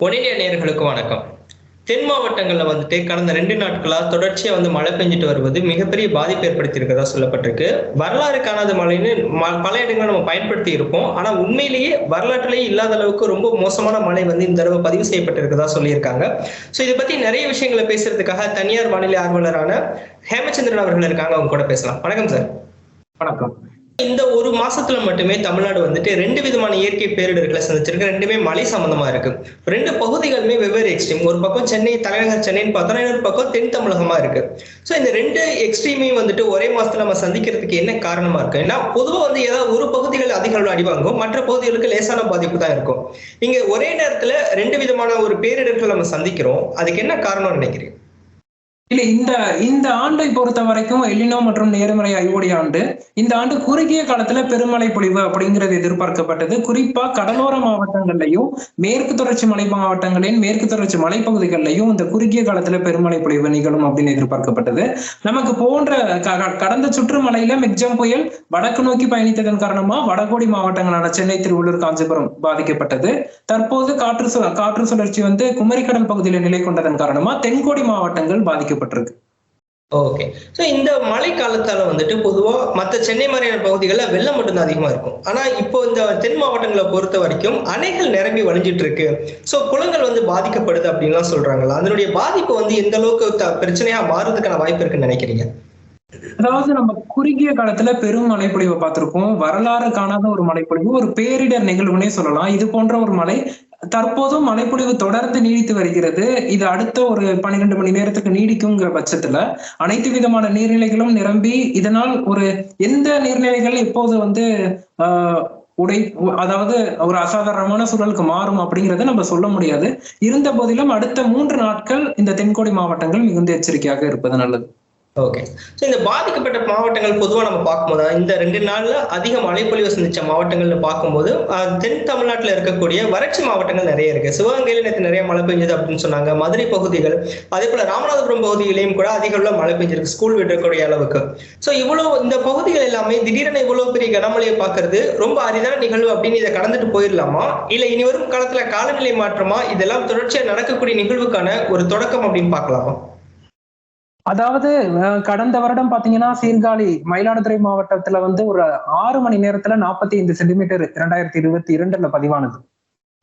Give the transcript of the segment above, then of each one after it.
ஒனிடியா நேர்களுக்கு வணக்கம். தென் மாவட்டங்களில் வந்துட்டு கடந்த ரெண்டு நாட்களாக தொடர்ச்சியாக வந்து மழை பெஞ்சிட்டு வருவது மிகப்பெரிய பாதிப்பு ஏற்படுத்தியிருக்கதா சொல்லப்பட்டிருக்கு. வரலாறு காணாத மழைன்னு ம- பல இடங்களை நம்ம பயன்படுத்தி இருப்போம் ஆனால் உண்மையிலேயே வரலாற்றிலேயே இல்லாத அளவுக்கு ரொம்ப மோசமான மழை வந்து இந்த தடவை பதிவு செய்யப்பட்டிருக்கிறதா சொல்லியிருக்காங்க. ஸோ இதை பற்றி நிறைய விஷயங்களை பேசுறதுக்காக தனியார் வானிலை ஆர்வலரான ஹேமச்சந்திரன் அவர்கள் இருக்காங்க. அவங்க கூட பேசலாம். வணக்கம் சார். வணக்கம். இந்த ஒரு மாசத்துல மட்டுமே தமிழ்நாடு வந்துட்டு ரெண்டு விதமான இயற்கை பேரிடர்களை சந்திச்சிருக்கு. ரெண்டுமே மழை சம்பந்தமா இருக்கு. ரெண்டு பகுதிகளுமே வெவ்வேறு எக்ஸ்ட்ரீம் ஒரு பக்கம் சென்னை தலைநகர் சென்னைன்னு பார்த்தோம்னா இன்னொரு பக்கம் தென் தமிழகமா இருக்கு. ஸோ இந்த ரெண்டு எக்ஸ்ட்ரீமையும் வந்துட்டு ஒரே மாசத்துல நம்ம சந்திக்கிறதுக்கு என்ன காரணமா இருக்கு? ஏன்னா பொதுவா வந்து ஏதாவது ஒரு பகுதிகள் அதிக அளவு அடிவாங்கும் மற்ற பகுதிகளுக்கு லேசான பாதிப்பு தான் இருக்கும். இங்க ஒரே நேரத்துல ரெண்டு விதமான ஒரு பேரிடர்கள் நம்ம சந்திக்கிறோம். அதுக்கு என்ன காரணம் நினைக்கிறீங்க? இல்ல இந்த இந்த ஆண்டை பொறுத்த வரைக்கும் எல்லினோ மற்றும் நேர்மறை ஐஓடி ஆண்டு இந்த ஆண்டு குறுகிய காலத்துல பெருமழை பொழிவு அப்படிங்கிறது எதிர்பார்க்கப்பட்டது. குறிப்பா கடலோர மாவட்டங்கள்லையும் மேற்கு தொடர்ச்சி மலை மாவட்டங்களின் மேற்கு தொடர்ச்சி மலைப்பகுதிகளிலையும் இந்த குறுகிய காலத்துல பெருமழை பொழிவு நிகழும் அப்படின்னு எதிர்பார்க்கப்பட்டது. நமக்கு போன்ற க- சுற்று கடந்த சுற்றுமலையில மிக்ஜம் புயல் வடக்கு நோக்கி பயணித்ததன் காரணமா வடகோடி மாவட்டங்களான சென்னை திருவள்ளூர் காஞ்சிபுரம் பாதிக்கப்பட்டது. தற்போது காற்று காற்று சுழற்சி வந்து குமரிக்கடல் பகுதியில் நிலை கொண்டதன் காரணமா தென்கோடி மாவட்டங்கள் பாதிக்கப்பட்டிருக்கு ஓகே ஸோ இந்த மழை காலத்தால வந்துட்டு பொதுவா மற்ற சென்னை மாதிரியான பகுதிகளில் வெள்ளம் மட்டும்தான் அதிகமா இருக்கும். ஆனா இப்போ இந்த தென் மாவட்டங்களை பொறுத்த வரைக்கும் அணைகள் நிரம்பி வழிஞ்சிட்டு இருக்கு ஸோ குளங்கள் வந்து பாதிக்கப்படுது அப்படின்லாம் சொல்றாங்களா அதனுடைய பாதிப்பு வந்து எந்த அளவுக்கு பிரச்சனையா மாறுறதுக்கான வாய்ப்பு இருக்குன்னு நினைக்கிறீங்க? அதாவது நம்ம குறுகிய காலத்துல பெரும் மழைப்பொழிவை பார்த்திருக்கோம் வரலாறு காணாத ஒரு மழைப்பொழிவு. ஒரு பேரிடர் நிகழ்வுனே சொல்லலாம். இது போன்ற ஒரு மழை தற்போதும் மழைப்பொழிவு தொடர்ந்து நீடித்து வருகிறது. இது அடுத்த ஒரு பன்னிரெண்டு மணி நேரத்துக்கு நீடிக்குங்கிற பட்சத்துல அனைத்து விதமான நீர்நிலைகளும் நிரம்பி இதனால் ஒரு எந்த நீர்நிலைகள் எப்போது வந்து ஆஹ் உடை அதாவது ஒரு அசாதாரணமான சூழலுக்கு மாறும் அப்படிங்கறத நம்ம சொல்ல முடியாது. இருந்த போதிலும் அடுத்த மூன்று நாட்கள் இந்த தென்கோடி மாவட்டங்கள் மிகுந்த எச்சரிக்கையாக இருப்பது நல்லது. ஓகே ஸோ இந்த பாதிக்கப்பட்ட மாவட்டங்கள் பொதுவாக நம்ம பார்க்கும்போது இந்த ரெண்டு நாளில் அதிக மழைப்பொழிவு சந்திச்ச மாவட்டங்கள்னு பார்க்கும்போது தென் தமிழ்நாட்டில் இருக்கக்கூடிய வறட்சி மாவட்டங்கள் நிறைய இருக்கு. சிவகங்கையில் நேற்று நிறைய மழை பெஞ்சது அப்படின்னு சொன்னாங்க. மதுரை பகுதிகள் அதே போல ராமநாதபுரம் பகுதியிலையும் கூட அதிக உள்ள மழை பெஞ்சிருக்கு. ஸ்கூல் விடக்கூடிய அளவுக்கு. ஸோ இவ்வளவு இந்த பகுதிகள் எல்லாமே திடீரென இவ்வளவு பெரிய கனமழையை பார்க்கறது ரொம்ப அரிதான நிகழ்வு அப்படின்னு இதை கடந்துட்டு போயிடலாமா? இல்லை இனி வரும் காலத்தில் காலநிலை மாற்றமா? இதெல்லாம் தொடர்ச்சியாக நடக்கக்கூடிய நிகழ்வுக்கான ஒரு தொடக்கம் அப்படின்னு பார்க்கலாமா? அதாவது அஹ், கடந்த வருடம் பாத்தீங்கன்னா சீர்காழி மயிலாடுதுறை மாவட்டத்துல வந்து ஒரு ஆறு மணி நேரத்துல நாற்பத்தி ஐந்து சென்டிமீட்டர் இரண்டாயிரத்தி இருபத்தி இரண்டுல பதிவானது.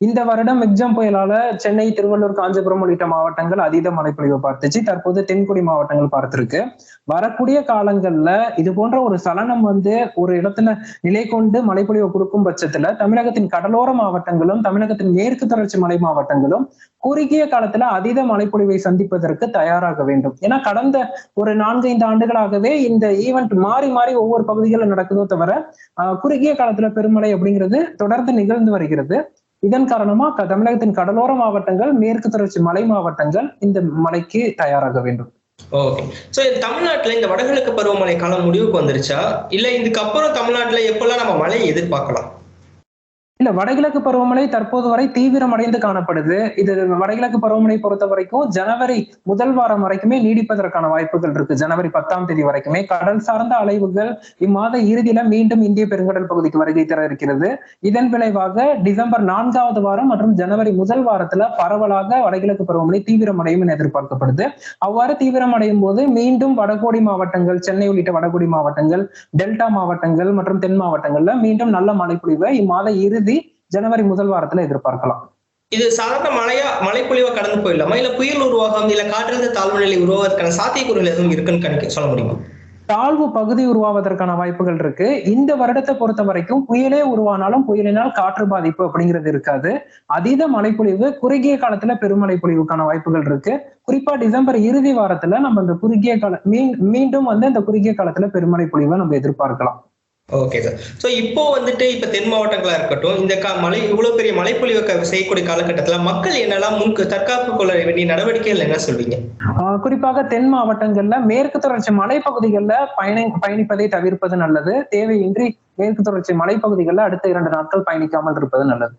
இந்த வருடம் மிக்ஜம் புயலால சென்னை திருவள்ளூர் காஞ்சிபுரம் உள்ளிட்ட மாவட்டங்கள் அதீத மழைப்பொழிவு பார்த்துச்சு. தற்போது தென்குடி மாவட்டங்கள் பார்த்திருக்கு. வரக்கூடிய காலங்கள்ல இது போன்ற ஒரு சலனம் வந்து ஒரு இடத்துல நிலை கொண்டு மழைப்பொழிவு கொடுக்கும் பட்சத்துல தமிழகத்தின் கடலோர மாவட்டங்களும் தமிழகத்தின் மேற்கு தொடர்ச்சி மலை மாவட்டங்களும் குறுகிய காலத்துல அதீத மழைப்பொழிவை சந்திப்பதற்கு தயாராக வேண்டும். ஏன்னா கடந்த ஒரு நான்கு ஐந்து ஆண்டுகளாகவே இந்த ஈவெண்ட் மாறி மாறி ஒவ்வொரு பகுதிகளில் நடக்குதோ தவிர ஆஹ், குறுகிய காலத்துல பெருமழை அப்படிங்கிறது தொடர்ந்து நிகழ்ந்து வருகிறது. இதன் காரணமா தமிழகத்தின் கடலோர மாவட்டங்கள் மேற்கு தொடர்ச்சி மலை மாவட்டங்கள் இந்த மலைக்கு தயாராக வேண்டும். ஓகே. சோ தமிழ்நாட்டுல இந்த வடகிழக்கு பருவமழை காலம் முடிவுக்கு வந்துருச்சா? இல்ல இதுக்கப்புறம் தமிழ்நாட்டுல எப்பெல்லாம் நம்ம மழையை எதிர்பார்க்கலாம்? இல்ல வடகிழக்கு பருவமழை தற்போது வரை தீவிரம் அடைந்து காணப்படுது. இது வடகிழக்கு பருவமழை பொறுத்த வரைக்கும் ஜனவரி முதல் வாரம் வரைக்குமே நீடிப்பதற்கான வாய்ப்புகள் இருக்கு. ஜனவரி பத்தாம் தேதி வரைக்குமே கடல் சார்ந்த அலைவுகள் இம்மாத இறுதியில மீண்டும் இந்திய பெருங்கடல் பகுதிக்கு வருகை தர இருக்கிறது. இதன் விளைவாக டிசம்பர் நான்காவது வாரம் மற்றும் ஜனவரி முதல் வாரத்துல பரவலாக வடகிழக்கு பருவமழை தீவிரமடையும் என எதிர்பார்க்கப்படுது. அவ்வாறு தீவிரமடையும் போது மீண்டும் வடகோடி மாவட்டங்கள் சென்னை உள்ளிட்ட வடகோடி மாவட்டங்கள் டெல்டா மாவட்டங்கள் மற்றும் தென் மாவட்டங்கள்ல மீண்டும் நல்ல மழை பொழிவை இம்மாத இறுதி ஜனவரி முதல் வாரத்துல எதிர்பார்க்கலாம். இது சாதாரண மழையா மழைப்பொழிவா கடந்து போயிடலாமா? இல்ல புயல் உருவாகம் இல்ல காற்றழுத்த தாழ்வு நிலை உருவாவதற்கான சாத்தியக்கூறுகள் எதுவும் இருக்குன்னு கணிக்க சொல்ல முடியுமா? தாழ்வு பகுதி உருவாவதற்கான வாய்ப்புகள் இருக்கு. இந்த வருடத்தை பொறுத்த வரைக்கும் புயலே உருவானாலும் புயலினால் காற்று பாதிப்பு அப்படிங்கிறது இருக்காது. அதீத மழைப்பொழிவு குறுகிய காலத்துல பெருமழை பொழிவுக்கான வாய்ப்புகள் இருக்கு. குறிப்பா டிசம்பர் இறுதி வாரத்துல நம்ம இந்த குறுகிய கால மீண்டும் வந்து இந்த குறுகிய காலத்துல பெருமழை பொழிவை நம்ம எதிர்பார்க்கலாம். ஓகே சார் ஸோ இப்போ வந்துட்டு இப்போ தென் மாவட்டங்களா இருக்கட்டும் இந்த கா மழை இவ்வளவு பெரிய மழைப்பொழிவு செய்யக்கூடிய காலகட்டத்துல மக்கள் என்னெல்லாம் முன்கு தற்காப்பு கொள்ள வேண்டிய நடவடிக்கைகள் என்ன சொல்வீங்க? குறிப்பாக தென் மாவட்டங்கள்ல மேற்கு தொடர்ச்சி மலைப்பகுதிகளில் பயணி பயணிப்பதை தவிர்ப்பது நல்லது. தேவையின்றி மேற்கு தொடர்ச்சி மலைப்பகுதிகளில் அடுத்த இரண்டு நாட்கள் பயணிக்காமல் இருப்பது நல்லது.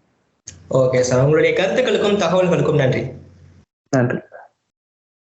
ஓகே சார் உங்களுடைய கருத்துக்களுக்கும் தகவல்களுக்கும் நன்றி. நன்றி.